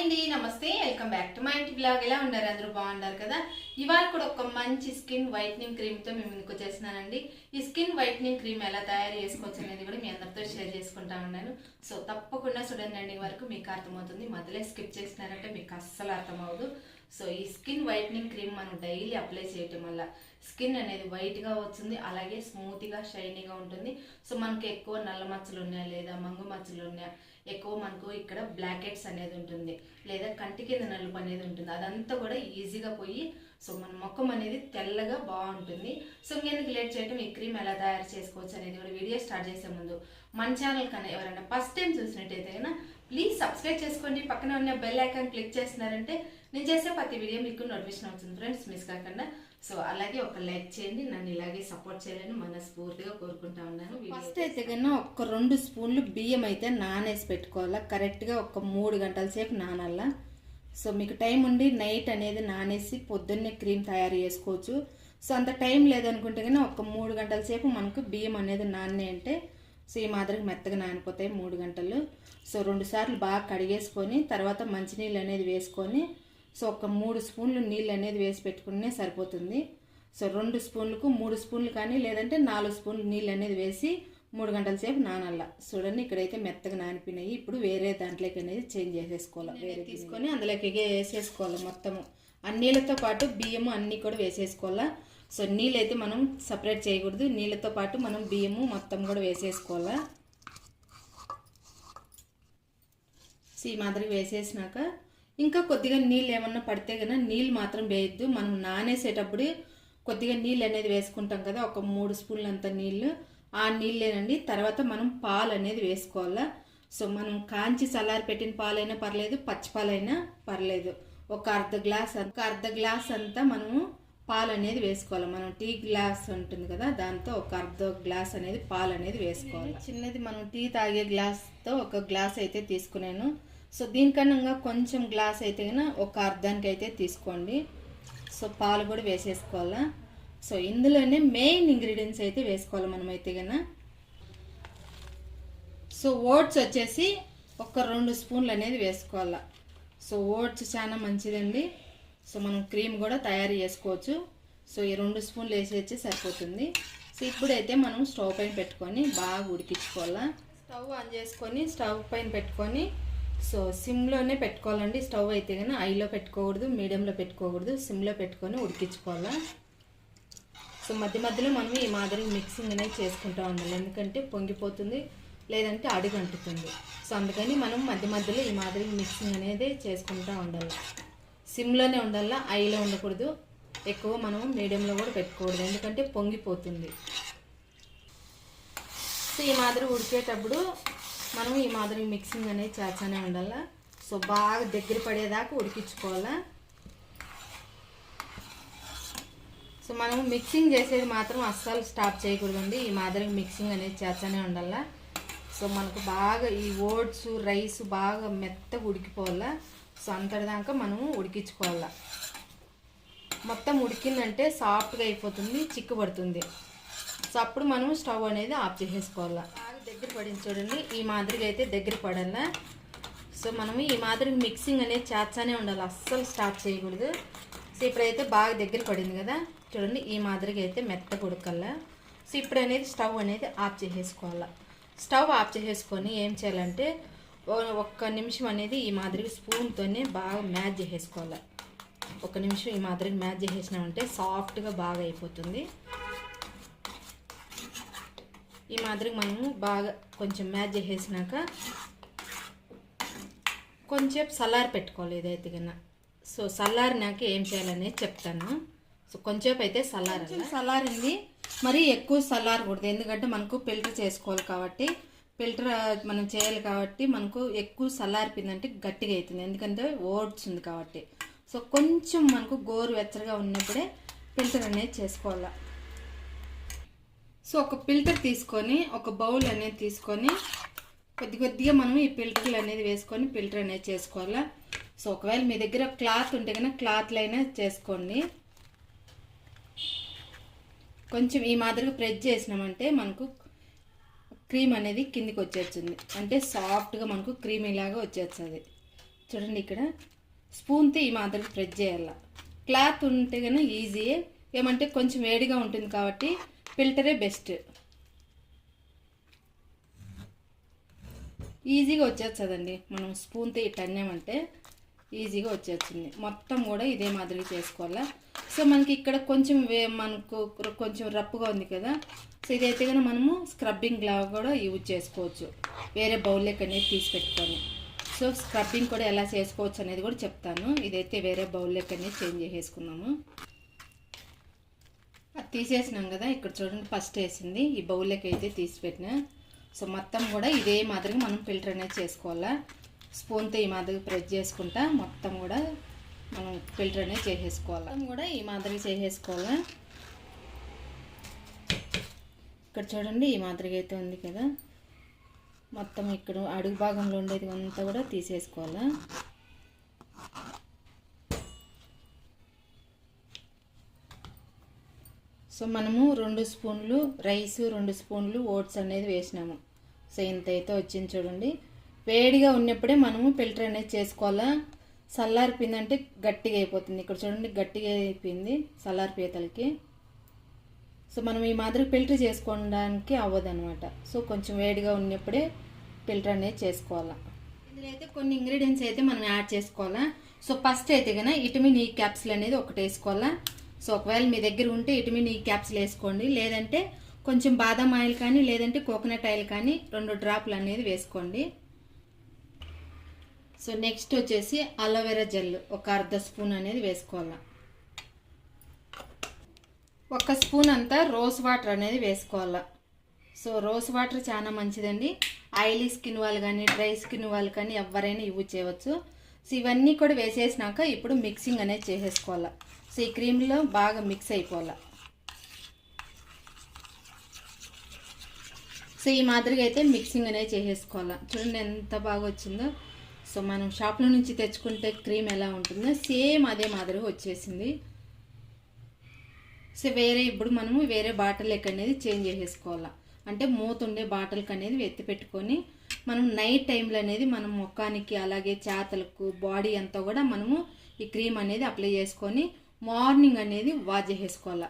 అండి నమస్తే welcome back to మా ఇంటి బ్లాగ్. ఎలా ఉన్నారు? అందరూ బాగున్నారు కదా? ఇవాళ కూడా ఒక మంచి స్కిన్ వైట్నింగ్ క్రీమ్తో మేము ముందుకు వచ్చేసినానండి ఈ స్కిన్ వైట్నింగ్ క్రీమ్ ఎలా తయారు చేసుకోవచ్చు అనేది కూడా మీ అందరితో షేర్ చేసుకుంటా ఉన్నాను. సో తప్పకుండా చూడండి వరకు మీకు అర్థమవుతుంది. మధ్యలో స్కిప్ చేసినారంటే మీకు అస్సలు అర్థమవుదు సో ఈ స్కిన్ వైట్నింగ్ క్రీమ్ మనం డైలీ అప్లై చేయటం వల్ల స్కిన్ అనేది వైట్గా వస్తుంది అలాగే స్మూత్గా షైనీగా ఉంటుంది. సో మనకి ఎక్కువ నల్ల మచ్చలు ఉన్నాయా లేదా మంగు మచ్చలు ఉన్నాయా ఎక్కువ మనకు ఇక్కడ బ్లాకెట్స్ అనేది ఉంటుంది లేదా కంటి కింద నలుపు అనేది ఉంటుంది. అదంతా కూడా ఈజీగా పోయి సో మన ముఖం అనేది తెల్లగా బాగుంటుంది. సో ఇంకెందుకు లేట్ చేయటం? ఈ క్రీమ్ ఎలా తయారు చేసుకోవచ్చు అనేది కూడా వీడియో స్టార్ట్ చేసే ముందు మన ఛానల్ కన్నా ఎవరైనా ఫస్ట్ టైం చూసినట్టయితే ప్లీజ్ సబ్స్క్రైబ్ చేసుకోండి. పక్కన ఉన్న బెల్ ఐకాన్ క్లిక్ చేస్తున్నారంటే నేను చేసే ప్రతి వీడియో మీకు నోటిఫికేషన్ అవుతుంది ఫ్రెండ్స్ మిస్ కాకుండా. సో అలాగే ఒక లైక్ చేయండి నన్ను ఇలాగే సపోర్ట్ చేయాలని మనస్ఫూర్తిగా కోరుకుంటా ఉన్నాను. ఫస్ట్ అయితే కన్నా ఒక రెండు స్పూన్లు బియ్యం అయితే నానేసి పెట్టుకోవాలా? కరెక్ట్గా ఒక మూడు గంటల సేపు నానల్లా సో మీకు టైం ఉండి నైట్ అనేది నానేసి పొద్దున్నే క్రీమ్ తయారు చేసుకోవచ్చు. సో అంత టైం లేదనుకుంటే కానీ ఒక మూడు గంటల సేపు మనకు బియ్యం అనేది నానే అంటే సో ఈ మాదిరిగా మెత్తగా నానిపోతాయి మూడు గంటలు. సో రెండు సార్లు బాగా కడిగేసుకొని తర్వాత మంచినీళ్ళు అనేది వేసుకొని సో ఒక మూడు స్పూన్లు నీళ్ళు అనేది వేసి పెట్టుకునే సరిపోతుంది. సో రెండు స్పూన్లకు మూడు స్పూన్లు కానీ లేదంటే నాలుగు స్పూన్లు నీళ్ళు అనేది వేసి మూడు గంటల సేపు నానల్లా. చూడండి ఇక్కడైతే మెత్తగా నానిపోయినాయి. ఇప్పుడు వేరే దాంట్లోకి అనేది చేంజ్ చేసేసుకోవాలి? వేరే తీసుకొని అందులోకి వేసేసుకోవాలి మొత్తము. ఆ నీళ్ళతో పాటు బియ్యము అన్నీ కూడా వేసేసుకోవాలా? సో నీళ్ళు అయితే మనం సపరేట్ చేయకూడదు. నీళ్ళతో పాటు మనం బియ్యము మొత్తం కూడా వేసేసుకోవాలా? సో ఈ మాదిరి వేసేసినాక ఇంకా కొద్దిగా నీళ్ళు ఏమన్నా పడితే కన్నా నీళ్ళు మాత్రం వేయద్దు. మనం నానేసేటప్పుడు కొద్దిగా నీళ్ళు అనేది వేసుకుంటాం కదా ఒక మూడు స్పూన్లంత నీళ్ళు. ఆ నీళ్ళేనండి తర్వాత మనం పాలు అనేది వేసుకోవాలా? సో మనం కాంచి చల్లారి పెట్టిన పాలైనా పర్లేదు పచ్చి పాలైనా పర్లేదు. ఒక అర్ధ గ్లాస్ ఒక అర్ధ గ్లాస్ అంతా మనము పాలు అనేది వేసుకోవాలి? మనం టీ గ్లాస్ ఉంటుంది కదా దాంతో ఒక అర్ధ గ్లాస్ అనేది పాలు అనేది వేసుకోవాలి? చిన్నది మనం టీ తాగే గ్లాస్తో ఒక గ్లాస్ అయితే తీసుకున్నాను సో దీనికన్నా ఇంకా కొంచెం గ్లాస్ అయితే కన్నా ఒక అర్ధానికి అయితే తీసుకోండి. సో పాలు కూడా వేసేసుకోవాలా? సో ఇందులోనే మెయిన్ ఇంగ్రీడియంట్స్ అయితే వేసుకోవాలి మనం అయితే కన్నా. సో ఓట్స్ వచ్చేసి ఒక రెండు స్పూన్లు అనేది వేసుకోవాలా? సో ఓట్స్ చాలా మంచిదండి. సో మనం క్రీమ్ కూడా తయారు చేసుకోవచ్చు. సో ఈ రెండు స్పూన్లు వేసేసి సరిపోతుంది. సో ఇప్పుడైతే మనం స్టవ్ పైన పెట్టుకొని బాగా ఉడికించుకోవాలా? స్టవ్ ఆన్ చేసుకొని స్టవ్ పైన పెట్టుకొని సో సిమ్లోనే పెట్టుకోవాలండి. స్టవ్ అయితే కానీ ఐలో పెట్టుకోకూడదు మీడియంలో పెట్టుకోకూడదు. సిమ్లో పెట్టుకొని ఉడికించుకోవాలా. సో మధ్య మధ్యలో మనం ఈ మాదిరి మిక్సింగ్ అనేది చేసుకుంటూ ఉండాలి. ఎందుకంటే పొంగిపోతుంది లేదంటే అడుగు అంటుతుంది సో అందుకని మనం మధ్య మధ్యలో ఈ మాదిరి మిక్సింగ్ అనేది చేసుకుంటూ ఉండాలి. సిమ్లోనే ఉండాలా ఐలో ఉండకూడదు. ఎక్కువ మనం మీడియంలో కూడా పెట్టుకోకూడదు. ఎందుకంటే పొంగిపోతుంది. సో ఈ మాదిరి ఉడికేటప్పుడు మనం ఈ మాదిరి మిక్సింగ్ అనేది చేస్తూనే ఉండాలి? సో బాగా దగ్గర పడేదాకా ఉడికించుకోవాలా? సో మనం మిక్సింగ్ చేసేది మాత్రం అస్సలు స్టాప్ చేయకూడదండి. ఈ మాదిరి మిక్సింగ్ అనేది చేస్తూనే ఉండాలా? సో మనకు బాగా ఈ ఓట్స్ రైస్ బాగా మెత్తగా ఉడికిపోవాలా? సో అంతటిదాకా మనము ఉడికించుకోవాలా? మొత్తం ఉడికిందంటే సాఫ్ట్గా అయిపోతుంది చిక్కు పడుతుంది సో అప్పుడు మనం స్టవ్ అనేది ఆఫ్ చేసేసుకోవాలా? దగ్గర పడింది చూడండి. ఈ మాదిరిగా అయితే దగ్గర పడాలా. సో మనము ఈ మాదిరి మిక్సింగ్ అనేది చేస్తూనే ఉండాలి. అస్సలు స్టాప్ చేయకూడదు. సో ఇప్పుడైతే బాగా దగ్గర పడింది కదా. చూడండి ఈ మాదిరిగా అయితే మెత్త ఉడకల్లా సో ఇప్పుడు అనేది స్టవ్ అనేది ఆఫ్ చేసేసుకోవాలా. స్టవ్ ఆఫ్ చేసేసుకొని ఏం చేయాలంటే ఒక్క నిమిషం అనేది ఈ మాదిరిగా స్పూన్తోనే బాగా మ్యాచ్ చేసేసుకోవాలి. ఒక నిమిషం ఈ మాదిరిగా మ్యాచ్ చేసేసినామంటే సాఫ్ట్గా బాగా అయిపోతుంది. ఈ మాదిరిగా మనము బాగా కొంచెం మ్యాచ్ చేసేసినాక కొంచెం సలార్ పెట్టుకోవాలి ఇదైతే కన్నా. సో సల్లారినాక ఏం చేయాలనేది చెప్తాను. సో కొంచెం అయితే సల్లార్ సల్లారింది మరీ ఎక్కువ సల్లారకూడదు ఎందుకంటే మనకు ఫిల్టర్ చేసుకోవాలి కాబట్టి ఫిల్టర్ మనం చేయాలి కాబట్టి మనకు ఎక్కువ సల్లారిపోయిందంటే గట్టిగా అవుతుంది. ఎందుకంటే ఓట్స్ ఉంది కాబట్టి. సో కొంచెం మనకు గోరు వెచ్చగా ఉన్నప్పుడే ఫిల్టర్ అనేది చేసుకోవాలి. సో ఒక ఫిల్టర్ తీసుకొని ఒక బౌల్ అనేది తీసుకొని కొద్ది కొద్దిగా మనం ఈ ఫిల్టర్లు అనేది వేసుకొని ఫిల్టర్ అనేది చేసుకోవాలా. సో ఒకవేళ మీ దగ్గర క్లాత్ ఉంటే కనుక క్లాత్లు అయినా చేసుకోండి. కొంచెం ఈ మాదిరిగా ప్రెస్ చేసినామంటే మనకు క్రీమ్ అనేది కిందికి వచ్చేస్తుంది. అంటే సాఫ్ట్గా మనకు క్రీమ్ ఇలాగా వచ్చేస్తుంది. చూడండి ఇక్కడ. స్పూన్తో ఈ మాదిరిగా ప్రెస్ చేయాల. క్లాత్ ఉంటే కనుక ఈజీయే. ఏమంటే కొంచెం వేడిగా ఉంటుంది కాబట్టి ఫిల్టరే బెస్ట్. ఈజీగా వచ్చేస్తుందండి. మనం స్పూన్తో ఇట్లా అన్నామంటే ఈజీగా వచ్చేస్తుంది. మొత్తం కూడా ఇదే మాదిరి చేసుకోవాలా? సో మనకి ఇక్కడ కొంచెం వే మనకు కొంచెం రప్పుగా ఉంది కదా? సో ఇదైతే కనుక మనము స్క్రబ్బింగ్ లాగా కూడా యూజ్ చేసుకోవచ్చు. వేరే బౌల్లోకి అనేది తీసి పెట్టుకొని సో స్క్రబ్బింగ్ కూడా ఎలా చేసుకోవచ్చు అనేది కూడా చెప్తాను. ఇదైతే వేరే బౌల్లోకి అనేది చేంజ్ చేసేసుకున్నాము. అది తీసేసినాం కదా ఇక్కడ చూడండి ఫస్ట్ వేసింది. ఈ బౌల్లోకి అయితే తీసిపెట్టిన. సో మొత్తం కూడా ఇదే మాదిరిగా మనం ఫిల్టర్ అనేది చేసుకోవాలా? స్పూన్తో ఈ మాదిరిగా ప్రెస్ చేసుకుంటా మొత్తం కూడా మనం ఫిల్టర్ అనేది చేసేసుకోవాలి? మొత్తం కూడా ఈ మాదిరిగా చేసేసుకోవాలా? ఇక్కడ చూడండి ఈ మాదిరిగా అయితే ఉంది కదా. మొత్తం ఇక్కడ అడుగు భాగంలో ఉండేది అంతా కూడా తీసేసుకోవాలా? సో మనము రెండు స్పూన్లు రైస్ రెండు స్పూన్లు ఓట్స్ అనేది వేసినాము. సో ఇంత అయితే వచ్చింది చూడండి. వేడిగా ఉన్నప్పుడే మనము ఫిల్టర్ అనేది చేసుకోవాలా? చల్లారిపోయిందంటే గట్టిగా అయిపోతుంది. ఇక్కడ చూడండి గట్టిగా అయిపోయింది చల్లారిపోయేతలకి. సో మనం ఈ మాదిరి ఫిల్టర్ చేసుకోవడానికి అవ్వదనమాట సో కొంచెం వేడిగా ఉన్నప్పుడే ఫిల్టర్ అనేది చేసుకోవాలా? ఇందులో అయితే కొన్ని ఇంగ్రీడియంట్స్ అయితే మనం యాడ్ చేసుకోవాలా? సో ఫస్ట్ అయితే కనుక ఇటమిన్ ఈ క్యాప్సిల్ అనేది ఒకటి వేసుకోవాలా? సో ఒకవేళ మీ దగ్గర ఉంటే ఇటమిన్ ఈ క్యాప్సిల్ వేసుకోండి. లేదంటే కొంచెం బాదం ఆయిల్ కానీ లేదంటే కోకోనట్ ఆయిల్ కానీ రెండు డ్రాప్లు అనేది వేసుకోండి. సో నెక్స్ట్ వచ్చేసి అలోవెరా జెల్ ఒక అర్ధ స్పూన్ అనేది వేసుకోవాలి. ఒక స్పూన్ అంతా రోజ్ వాటర్ అనేది వేసుకోవాలి. సో రోజ్ వాటర్ చాలా మంచిదండి. ఆయిలీ స్కిన్ వాళ్ళు కానీ డ్రై స్కిన్ వాళ్ళు కానీ ఎవరైనా యూజ్ చేయవచ్చు. సో ఇవన్నీ కూడా వేసేసినాక ఇప్పుడు మిక్సింగ్ అనేది చేసేసుకోవాలి. సో ఈ క్రీమ్లో బాగా మిక్స్ అయిపోవాలి. సో ఈ మాదిరిగా అయితే మిక్సింగ్ అనేది చేసేసుకోవాలి. చూడండి ఎంత బాగా వచ్చిందో. సో మనం షాప్లో నుంచి తెచ్చుకుంటే క్రీమ్ ఎలా ఉంటుందో సేమ్ అదే మాదిరిగా వచ్చేసింది. సో వేరే ఇప్పుడు మనము వేరే బాటిల్ అనేది చేంజ్ చేసేసుకోవాలా. అంటే మూత ఉండే బాటిల్కి అనేది ఎత్తి పెట్టుకొని మనం నైట్ టైంలో అనేది మనం ముఖానికి అలాగే చేతలకు బాడీ అంతా కూడా మనము ఈ క్రీమ్ అనేది అప్లై చేసుకొని మార్నింగ్ అనేది వాష్ చేసేసుకోవాలా.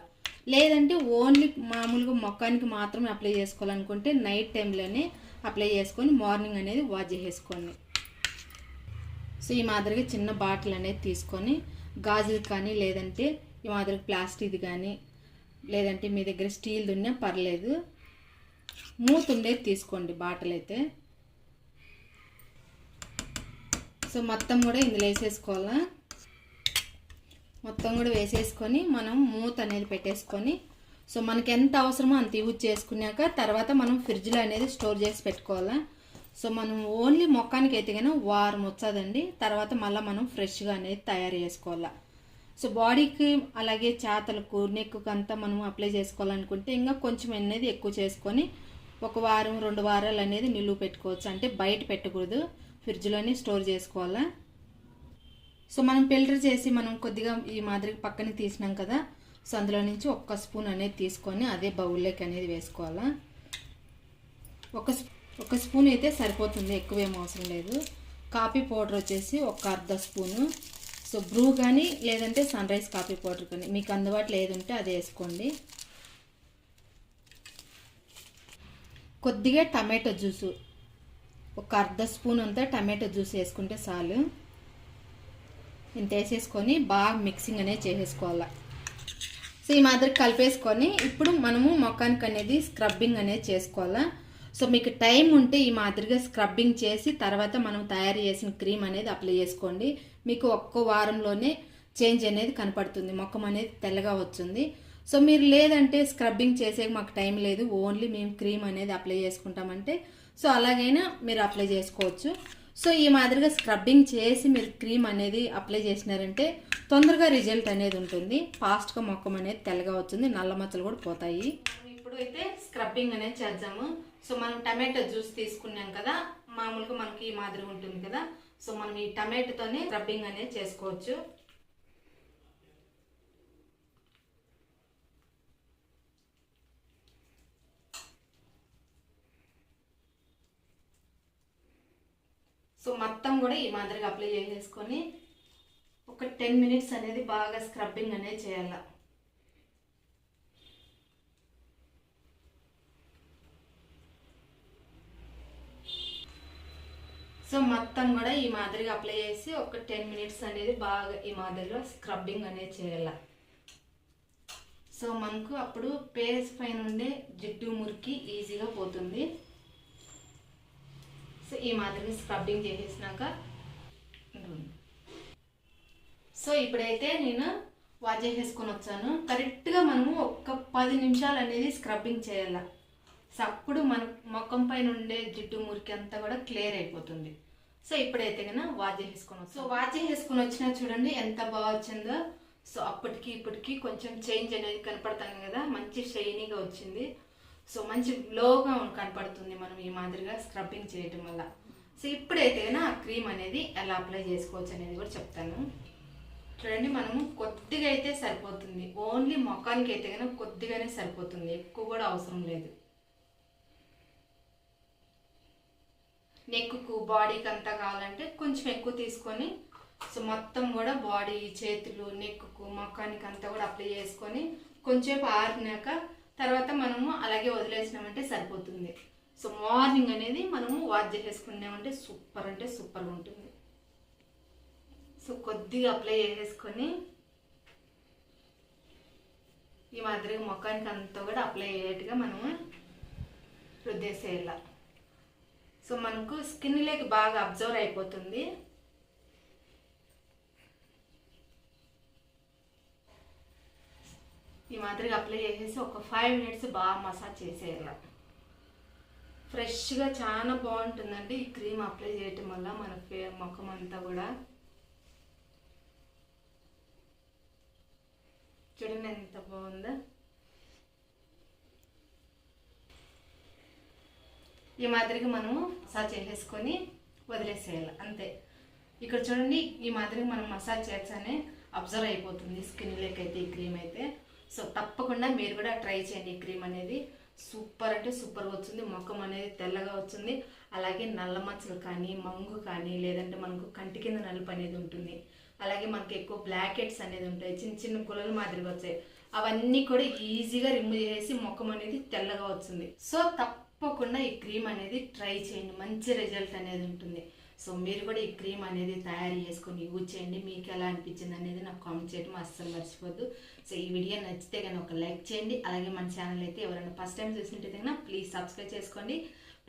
లేదంటే ఓన్లీ మామూలుగా మొక్కానికి మాత్రమే అప్లై చేసుకోవాలనుకుంటే నైట్ టైంలోనే అప్లై చేసుకొని మార్నింగ్ అనేది వాష్ చేసేసుకోండి. సో ఈ మాదిరిగా చిన్న బాటిల్ అనేది తీసుకొని గాజులు కానీ లేదంటే ఈ మాదిరిగా ప్లాస్టిక్ది కానీ లేదంటే మీ దగ్గర స్టీల్ది ఉన్నా పర్లేదు. మూత ఉండేది తీసుకోండి బాటిల్ అయితే. సో మొత్తం కూడా ఇందులో వేసేసుకోవాలా. మొత్తం కూడా వేసేసుకొని మనం మూత అనేది పెట్టేసుకొని సో మనకి ఎంత అవసరమో అంత యూజ్ చేసుకున్నాక తర్వాత మనం ఫ్రిడ్జ్లో అనేది స్టోర్ చేసి పెట్టుకోవాలా. సో మనం ఓన్లీ మొక్కానికి అయితే కానీ వారం వచ్చదండి. తర్వాత మళ్ళీ మనం ఫ్రెష్గా అనేది తయారు చేసుకోవాలా. సో బాడీకి అలాగే చేతలకు నెక్కు అంతా మనం అప్లై చేసుకోవాలనుకుంటే ఇంకా కొంచెం అనేది ఎక్కువ చేసుకొని ఒక వారం రెండు వారాలు అనేది నిలువ పెట్టుకోవచ్చు. అంటే బయట పెట్టకూడదు. ఫ్రిడ్జ్లోనే స్టోర్ చేసుకోవాలా. సో మనం ఫిల్టర్ చేసి మనం కొద్దిగా ఈ మాదిరి పక్కన తీసినాం కదా. సో అందులో నుంచి ఒక్క స్పూన్ అనేది తీసుకొని అదే బౌల్లోకి అనేది వేసుకోవాలా. ఒక ఒక స్పూన్ అయితే సరిపోతుంది ఎక్కువ ఏం అవసరం లేదు. కాఫీ పౌడర్ వచ్చేసి ఒక అర్ధ స్పూను. సో బ్రూ కానీ లేదంటే సన్ రైజ్ కాఫీ పౌడర్ కానీ మీకు అందుబాటులో ఏది ఉంటే అది వేసుకోండి. కొద్దిగా టమాటో జ్యూసు ఒక అర్ధ స్పూన్ అంతా టమాటో జ్యూస్ వేసుకుంటే చాలు. ఇంత వేసేసుకొని బాగా మిక్సింగ్ అనేది చేసేసుకోవాలి. సో ఈ మాదిరి కలిపేసుకొని ఇప్పుడు మనము మొఖానికి అనేది స్క్రబ్బింగ్ అనేది చేసుకోవాలా. సో మీకు టైం ఉంటే ఈ మాదిరిగా స్క్రబ్బింగ్ చేసి తర్వాత మనం తయారు చేసిన క్రీమ్ అనేది అప్లై చేసుకోండి. మీకు ఒక్క వారంలోనే చేంజ్ అనేది కనపడుతుంది. మొఖం అనేది తెల్లగా వచ్చింది సో మీరు లేదంటే స్క్రబ్బింగ్ చేసే మాకు టైం లేదు. ఓన్లీ మేము క్రీమ్ అనేది అప్లై చేసుకుంటామంటే. సో అలాగైనా మీరు అప్లై చేసుకోవచ్చు. సో ఈ మాదిరిగా స్క్రబ్బింగ్ చేసి మీరు క్రీమ్ అనేది అప్లై చేసినారంటే తొందరగా రిజల్ట్ అనేది ఉంటుంది. ఫాస్ట్గా మొక్కం అనేది తెల్లగా వచ్చింది నల్ల మచ్చలు కూడా పోతాయి. ఇప్పుడు అయితే స్క్రబ్బింగ్ అనేది చేద్దాము. సో మనం టమాటో జ్యూస్ తీసుకున్నాం కదా మామూలుగా మనకి ఈ మాదిరి ఉంటుంది కదా. సో మనం ఈ టమాటోతోనే స్క్రబ్బింగ్ అనేది చేసుకోవచ్చు. సో మొత్తం కూడా ఈ మాదిరిగా అప్లై చేసేసుకొని ఒక టెన్ మినిట్స్ అనేది బాగా స్క్రబ్బింగ్ అనేది చేయాల. సో మొత్తం కూడా ఈ మాదిరిగా అప్లై చేసి ఒక టెన్ మినిట్స్ అనేది బాగా ఈ మాదిరిగా స్క్రబ్బింగ్ అనేది చేయాల. సో మనకు అప్పుడు పేస్ పైన ఉండే జిడ్డు మురికి ఈజీగా పోతుంది. సో ఈ మాత్రమే స్క్రబ్బింగ్ చేసేసినాక సో ఇప్పుడైతే నేను వాష్ చేసేసుకొని వచ్చాను. కరెక్ట్గా మనము ఒక్క పది నిమిషాలు అనేది స్క్రబ్బింగ్ చేయాల. సో అప్పుడు మన మొఖం పైన ఉండే జిడ్డు మురికి అంతా కూడా క్లియర్ అయిపోతుంది. సో ఇప్పుడైతే కన్నా వాచ్ చేసుకొని సో వాచ్ చేసుకొని వచ్చినా చూడండి ఎంత బాగా వచ్చిందో. సో అప్పటికి ఇప్పటికి కొంచెం చేంజ్ అనేది కనపడతాను కదా మంచి షైనీగా వచ్చింది. సో మంచి లోగా కనపడుతుంది మనం ఈ మాదిరిగా స్క్రబ్బింగ్ చేయటం వల్ల. సో ఇప్పుడైతే కన్నా క్రీమ్ అనేది ఎలా అప్లై చేసుకోవచ్చు అనేది కూడా చెప్తాను. చూడండి మనము కొద్దిగా అయితే సరిపోతుంది. ఓన్లీ మొఖానికి అయితే కనుక కొద్దిగానే సరిపోతుంది. ఎక్కువ కూడా అవసరం లేదు. నెక్కు బాడీకి అంతా కావాలంటే కొంచెం ఎక్కువ తీసుకొని సో మొత్తం కూడా బాడీ చేతులు నెక్కు మొఖానికి అంతా కూడా అప్లై చేసుకొని కొంచెంసేపు ఆరినాక తర్వాత మనము అలాగే వదిలేసినామంటే సరిపోతుంది. సో మార్నింగ్ అనేది మనము వాష్ చేసేసుకున్నామంటే సూపర్ అంటే సూపర్గా ఉంటుంది. సో కొద్దిగా అప్లై చేసేసుకొని ఈ మాదిరిగా ముఖానికి అంతా కూడా అప్లై అయ్యేట్టుగా మనము రుద్దేసేయాల. సో మనకు స్కిన్లోకి బాగా అబ్జర్వ్ అయిపోతుంది. ఈ మాదిరిగా అప్లై చేసేసి ఒక ఫైవ్ మినిట్స్ బాగా మసాజ్ చేసేయాలి. ఫ్రెష్గా చాలా బాగుంటుందండి ఈ క్రీమ్ అప్లై చేయటం వల్ల మన ఫే ముఖం అంతా కూడా. చూడండి ఎంత బాగుందో. ఈ మాదిరిగా మనము మసాజ్ చేసేసుకొని వదిలేసేయాలి అంతే. ఇక్కడ చూడండి ఈ మాదిరిగా మనం మసాజ్ చేస్తానే అబ్జర్వ్ అయిపోతుంది స్కిన్ అయితే ఈ క్రీమ్ అయితే. సో తప్పకుండా మీరు కూడా ట్రై చేయండి ఈ క్రీమ్ అనేది. సూపర్ అంటే సూపర్గా వచ్చింది. ముఖం అనేది తెల్లగా వచ్చింది. అలాగే నల్ల మచ్చలు కానీ మంగు కానీ లేదంటే మనకు కంటి కింద నలుపు అనేది ఉంటుంది. అలాగే మనకి ఎక్కువ బ్లాక్ హెడ్స్ అనేది ఉంటాయి. చిన్న చిన్న గులలు మాదిరిగా వచ్చాయి. అవన్నీ కూడా ఈజీగా రిమూవ్ చేసి ముఖం అనేది తెల్లగా వచ్చింది. సో తప్పకుండా ఈ క్రీమ్ అనేది ట్రై చేయండి. మంచి రిజల్ట్ అనేది ఉంటుంది. సో మీరు కూడా ఈ క్రీమ్ అనేది తయారు చేసుకొని యూజ్ చేయండి. మీకు ఎలా అనిపించింది అనేది నాకు కామెంట్ చేయడం అస్సలు మర్చిపోద్దు. సో ఈ వీడియో నచ్చితే కానీ ఒక లైక్ చేయండి. అలాగే మన ఛానల్ అయితే ఎవరైనా ఫస్ట్ టైం చూసినట్టయితే కన్నా ప్లీజ్ సబ్స్క్రైబ్ చేసుకోండి.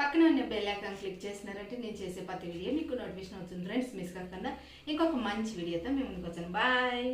పక్కన ఉన్న బెల్ ఐకాన్ క్లిక్ చేసినారంటే నేను చేసే ప్రతి వీడియో మీకు నోటిఫికేషన్ అవుతుంది. ఫ్రెండ్స్ మిస్ కాకుండా ఇంకొక మంచి వీడియోతో మేము ముందుకు వచ్చాను బాయ్